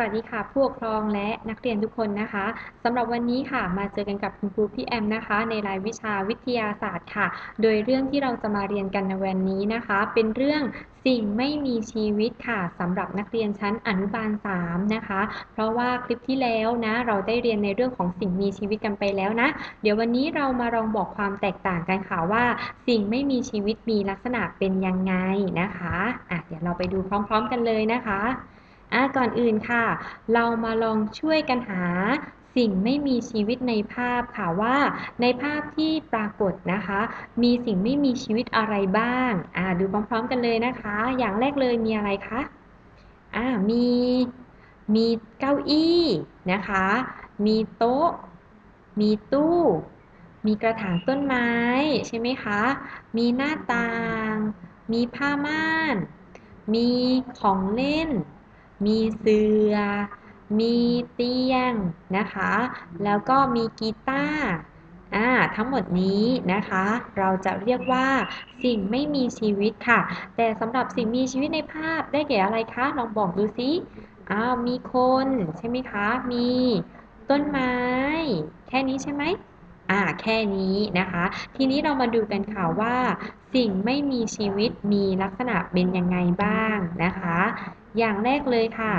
สวัสดีค่ะผู้ปกครองและนักเรียนทุกคนนะคะสำหรับวันนี้ค่ะมาเจอกันกับคุณครูพี่แอมนะคะ ในรายวิชาวิทยาศาสตร์ค่ะ โดยเรื่องที่เราจะมาเรียนกันในวันนี้นะคะ เป็นเรื่องสิ่งไม่มีชีวิตค่ะสำหรับนักเรียนชั้นอนุบาล 3 นะคะ เพราะว่าคลิปที่แล้วนะ เราได้เรียนในเรื่องของสิ่งมีชีวิตกันไปแล้วนะ เดี๋ยววันนี้เรามาลองบอกความแตกต่างกันค่ะว่า สิ่งไม่มีชีวิตมีลักษณะเป็นยังไงนะคะอะเดี๋ยวเราไปดูพร้อม ๆ กันเลยนะคะ อะก่อนอื่นค่ะ เรามาลองช่วยกันหาสิ่งไม่มีชีวิตในภาพค่ะว่า ในภาพที่ปรากฏนะคะ มีสิ่งไม่มีชีวิตอะไรบ้าง อ่าดูพร้อมๆกันเลยนะคะ อย่างแรกเลยมีอะไรคะอ่ามีมีเก้าอี้นะคะ มีโต๊ะ มีตู้ มีกระถางต้นไม้ใช่ไหมคะ มีหน้าต่าง มีผ้าม่าน มีของเล่น มีเสือ มีเตียงนะคะ แล้วก็มีกีตาร์อ่าทั้งหมดนี้นะคะ เราจะเรียกว่าสิ่งไม่มีชีวิตค่ะ แต่สำหรับสิ่งมีชีวิตในภาพได้แก่อะไรคะ ลองบอกดูสิอ้าวมีคนใช่ไหมคะ มีต้นไม้ แค่นี้ใช่ไหมอ่าแค่นี้นะคะ ทีนี้เรามาดูกันค่ะว่า สิ่งไม่มีชีวิตมีลักษณะเป็นยังไงบ้างนะคะอย่างแรกเลยค่ะ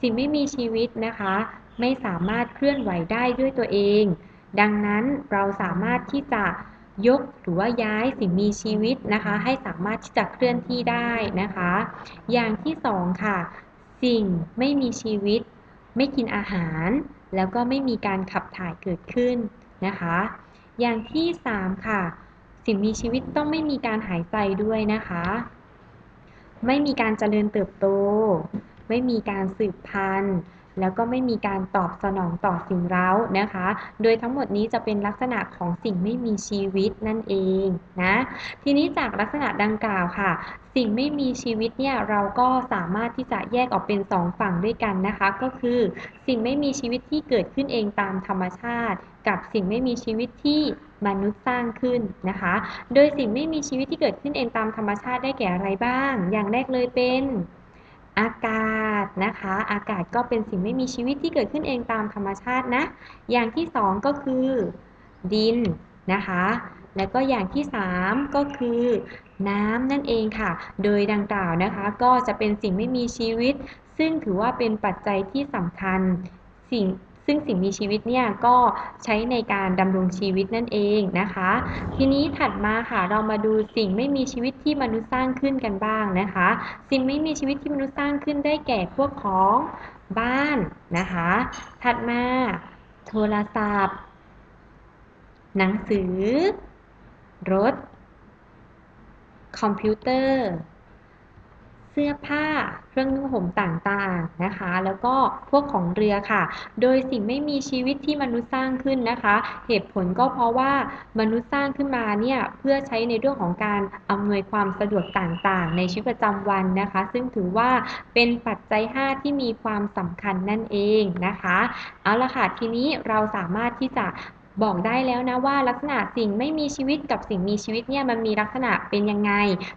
สิ่งไม่มีชีวิตนะคะ ไม่สามารถเคลื่อนไหวได้ด้วยตัวเอง ดังนั้นเราสามารถที่จะยกหรือว่าย้ายสิ่งมีชีวิตนะคะ ให้สามารถที่จะเคลื่อนที่ได้นะคะ อย่างที่สองค่ะ สิ่งไม่มีชีวิต ไม่กินอาหาร แล้วก็ไม่มีการขับถ่ายเกิดขึ้นนะคะ อย่างที่สามค่ะ สิ่งมีชีวิตต้องไม่มีการหายใจด้วยนะคะ ไม่มีการเจริญเติบโต ไม่มีการสืบพันธุ์ แล้วก็ไม่มีการตอบสนองต่อสิ่งเร้านะคะ โดยทั้งหมดนี้จะเป็นลักษณะของสิ่งไม่มีชีวิตนั่นเองนะ ทีนี้จากลักษณะดังกล่าวค่ะ สิ่งไม่มีชีวิตเนี่ยเราก็สามารถที่จะแยกออกเป็นสองฝั่งด้วยกันนะคะ ก็คือสิ่งไม่มีชีวิตที่เกิดขึ้นเองตามธรรมชาติ กับสิ่งไม่มีชีวิตที่มนุษย์สร้างขึ้นนะคะ โดยสิ่งไม่มีชีวิตที่เกิดขึ้นเองตามธรรมชาติได้แก่อะไรบ้าง อย่างแรกเลยเป็น อากาศนะคะ อากาศก็เป็นสิ่งไม่มีชีวิตที่เกิดขึ้นเองตามธรรมชาตินะ อย่างที่สองก็คือดินนะคะ แล้วก็อย่างที่สามก็คือน้ำนั่นเองค่ะ โดยดังกล่าวนะคะ ก็จะเป็นสิ่งไม่มีชีวิต ซึ่งถือว่าเป็นปัจจัยที่สำคัญสิ่ง ซึ่งสิ่งมีชีวิตเนี่ยก็ใช้ในการดำรงชีวิตนั่นเองนะคะ ทีนี้ถัดมาค่ะเรามาดูสิ่งไม่มีชีวิตที่มนุษย์สร้างขึ้นกันบ้างนะคะ สิ่งไม่มีชีวิตที่มนุษย์สร้างขึ้นได้แก่พวกของบ้านนะคะ ถัดมาโทรศัพท์ หนังสือ รถ คอมพิวเตอร์ เสื้อผ้า เครื่องนุ่งห่มต่างๆนะคะ แล้วก็พวกของเรือค่ะ โดยสิ่งไม่มีชีวิตที่มนุษย์สร้างขึ้นนะคะ เหตุผลก็เพราะว่ามนุษย์สร้างขึ้นมาเนี่ยเพื่อใช้ในเรื่องของการอำนวยความสะดวกต่างๆ ในชีวิตประจำวันนะคะ ซึ่งถือว่าเป็นปัจจัย 5 ที่มีความสำคัญนั่นเองนะคะ เอาละค่ะทีนี้เราสามารถที่จะ บอกได้แล้วนะว่าลักษณะสิ่งไม่มีชีวิตกับสิ่งมีชีวิตเนี่ยมันมีลักษณะเป็นยังไง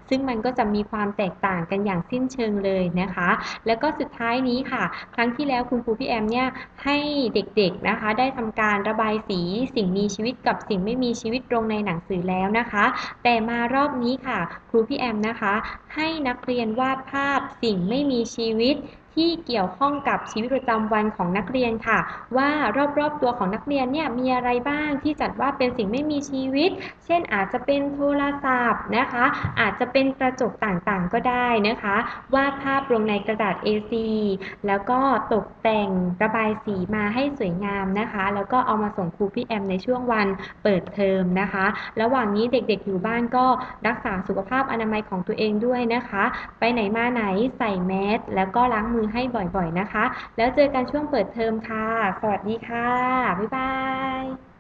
ซึ่งมันก็จะมีความแตกต่างกันอย่างสิ้นเชิงเลยนะคะ แล้วก็สุดท้ายนี้ค่ะ ครั้งที่แล้วคุณครูพี่แอมเนี่ยให้เด็กๆนะคะ ได้ทำการระบายสีสิ่งมีชีวิตกับสิ่งไม่มีชีวิตลงในหนังสือแล้วนะคะ แต่มารอบนี้ค่ะ ครูพี่แอมนะคะ ให้นักเรียนวาดภาพสิ่งไม่มีชีวิต ที่เกี่ยวข้องกับชีวิตประจำวันของนักเรียนค่ะ ว่ารอบๆตัวของนักเรียนเนี่ยมีอะไรบ้างที่จัดว่าเป็นสิ่งไม่มีชีวิต เช่นอาจจะเป็นโทรศัพท์นะคะ อาจจะเป็นกระจกต่างๆก็ได้นะคะวาดภาพลงในกระดาษ A4 แล้วก็ตกแต่งระบายสีมาให้สวยงามนะคะ แล้วก็เอามาส่งครูพี่แอมในช่วงวันเปิดเทอมนะคะ ระหว่างนี้เด็กๆอยู่บ้านก็รักษาสุขภาพอนามัยของตัวเองด้วยนะคะ ไปไหนมาไหนใส่แมสแล้วก็ล้างมือมือให้บ่อยๆนะคะ แล้วเจอกันช่วงเปิดเทอมค่ะ สวัสดีค่ะ บ๊ายบาย